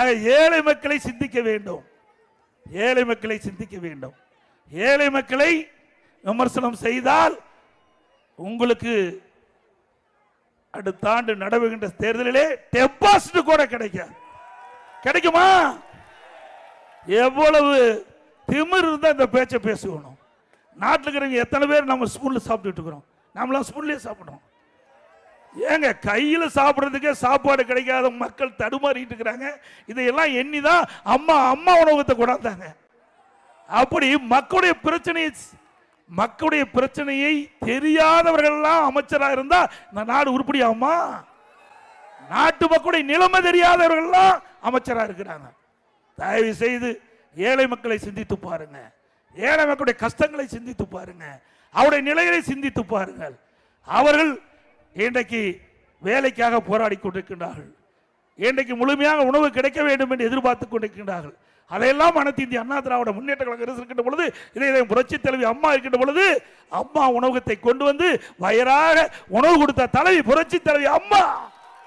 ஏழை மக்களை சிந்திக்க வேண்டும். ஏழை மக்களை சிந்திக்க வேண்டும். ஏழை மக்களை விமர்சனம் செய்தால் உங்களுக்கு அடுத்த ஆண்டு நடவுகின்ற தேர்தலிலே டெபாசிட் கூட கிடைக்காது. கிடைக்குமா? எவ்வளவு திமிர் இருந்தால் இந்த பேச்சை பேசுவணும் நாட்டில் இருக்கிறவங்க எத்தனை பேர் நம்ம ஸ்பூனில் சாப்பிட்டுட்டு இருக்கிறோம். நம்மளாம் ஸ்பூன்லேயே சாப்பிட்றோம். ஏங்க கையில் சாப்பிட்றதுக்கே சாப்பாடு கிடைக்காத மக்கள் தடுமாறிட்டு இருக்கிறாங்க. இதையெல்லாம் எண்ணி தான் அம்மா அம்மா உணவகத்தை கொண்டாந்தாங்க. அப்படி மக்களுடைய பிரச்சனையை மக்களுடைய பிரச்சனையை தெரியாதவர்கள்லாம் அமைச்சராக இருந்தால் இந்த நாடு உருப்படியாமா நாட்டு மக்களுடைய நிலைமை தெரியாதவர்கள்லாம் அமைச்சராக இருக்கிறாங்க. தயவு செய்து ஏழை மக்களை சிந்தித்து பாருங்க. ஏழை மக்களுடைய கஷ்டங்களை சிந்தித்து பாருங்க. அவருடைய நிலைகளை சிந்தித்து பாருங்கள். அவர்கள் இன்றைக்கு வேலைக்காக போராடி கொண்டிருக்கின்றார்கள். இன்றைக்கு முழுமையாக உணவு கிடைக்க வேண்டும் என்று எதிர்பார்த்து கொண்டிருக்கின்றார்கள். அதையெல்லாம் அனைத்து இந்திய அண்ணா திராவிட முன்னேற்ற கழக அரசு இருக்கின்ற பொழுது இதை இதை புரட்சி தலைவி அம்மா இருக்கின்ற பொழுது அம்மா உணவகத்தை கொண்டு வந்து வயராக உணவு கொடுத்த தலைவி புரட்சி தலைவி அம்மா!